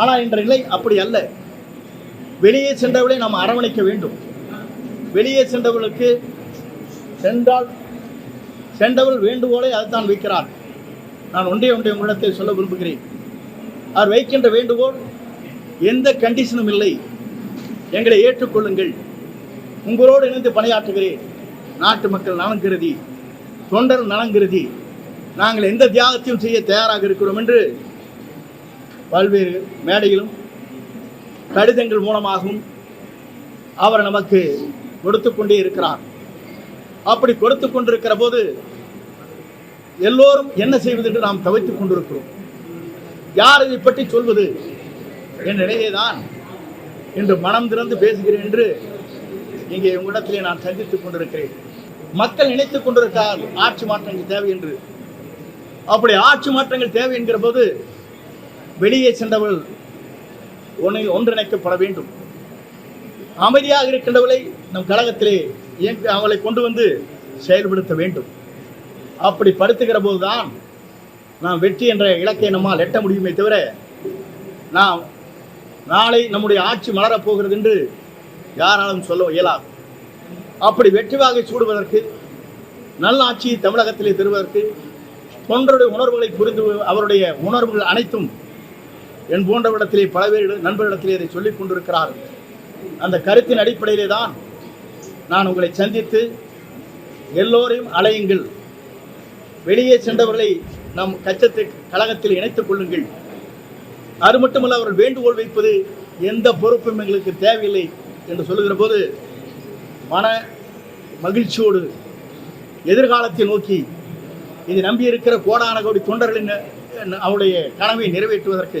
ஆனால் இன்ற நிலை அப்படி அல்ல. வெளியே சென்றவர்களை நாம் அரவணைக்க வேண்டும். வெளியே சென்றவர்களுக்கு சென்றால் சென்றவர்கள் வேண்டுகோளை அதுதான் வைக்கிறார். நான் ஒன்றே ஒன்றை உங்களிடத்தை சொல்ல விரும்புகிறேன். அவர் வைக்கின்ற வேண்டுகோள் எந்த கண்டிஷனும் இல்லை. எங்களை ஏற்றுக்கொள்ளுங்கள். உங்களோடு இணைந்து பணியாற்றுகிறேன். நாட்டு மக்கள் நலன் கருதி தொண்டர் நலன் கருதி நாங்கள் எந்த தியாகத்தையும் செய்ய தயாராக இருக்கிறோம் என்று பல்வேறு மேடையிலும் கடிதங்கள் மூலமாகவும் அவர் நமக்கு கொடுத்து கொண்டே இருக்கிறார். அப்படி கொடுத்து கொண்டிருக்கிற போது எல்லோரும் என்ன செய்வது என்று நாம் தவித்துக் கொண்டிருக்கிறோம். யார் இதை பற்றி சொல்வது? என் நிலையேதான் தான். மனம் திறந்து பேசுகிறேன் என்று இங்கே உங்களிடத்திலே நான் சந்தித்துக் கொண்டிருக்கிறேன். மக்கள் நினைத்துக் கொண்டிருக்கிறார் ஆட்சி மாற்றங்கள் தேவை என்று. அப்படி ஆட்சி மாற்றங்கள் தேவை என்கிற போது வெளியே சென்றவள் ஒன்று ஒன்றிணைக்கப்பட வேண்டும். அமைதியாக இருக்கின்றவளை நம் கழகத்திலே அவளை கொண்டு வந்து செயல்படுத்த வேண்டும். அப்படி படுத்துகிற போதுதான் நாம் வெற்றி என்ற இலக்கை நம்மால் எட்ட முடியுமே தவிர நாம் நாளை நம்முடைய ஆட்சி மலரப் போகிறது என்று யாராலும் சொல்ல இயலாது. அப்படி வெற்றி வாகை சூடுவதற்கு நல்ல ஆட்சியை தமிழகத்திலே தருவதற்கு தொண்டருடைய உணர்வுகளை புரிந்து அவருடைய உணர்வுகள் அனைத்தும் என் போன்றவிடத்திலே பல பேர் நண்பர்களிடத்திலே இதை சொல்லிக் கொண்டிருக்கிறார்கள் அந்த கருத்தின் அடிப்படையிலே தான் நான் உங்களை சந்தித்து எல்லோரையும் அலையுங்கள் வெளியே சென்றவர்களை நம் கச்சத்தை கழகத்தில் இணைத்துக் கொள்ளுங்கள். அது மட்டுமல்ல அவர்கள் வேண்டுகோள் வைப்பது எந்த பொறுப்பும் எங்களுக்கு தேவையில்லை என்று சொல்லுகிற போது மன மகிழ்ச்சியோடு எதிர்காலத்தை நோக்கி இதை நம்பியிருக்கிற கோடான கோடி தொண்டர்களின் அவருடைய கனவை நிறைவேற்றுவதற்கு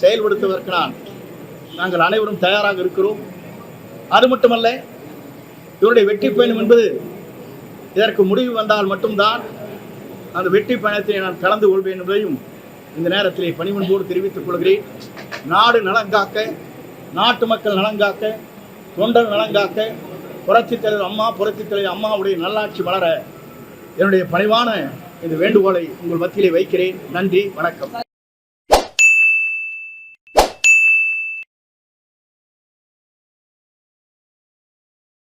செயல்படுத்துவதற்கு நான் நாங்கள் அனைவரும் தயாராக இருக்கிறோம். அது மட்டுமல்ல இவருடைய வெற்றி பயணம் என்பது இதற்கு முடிவு வந்தால் மட்டும்தான் அந்த வெற்றி பயணத்தை நான் கலந்து கொள்வேன் என்பதையும் இந்த நேரத்திலே பணிமன்போடு தெரிவித்துக் கொள்கிறேன். நாடு நலங்காக்க நாட்டு மக்கள் நலங்காக்க தொண்டர் நலங்காக்க புரட்சித் தலைவர் அம்மா புரட்சித் தலைவர் அம்மாவுடைய நல்லாட்சி வளர என்னுடைய பணிவான இந்த வேண்டுகோளை உங்கள் மத்தியிலே வைக்கிறேன். நன்றி வணக்கம்.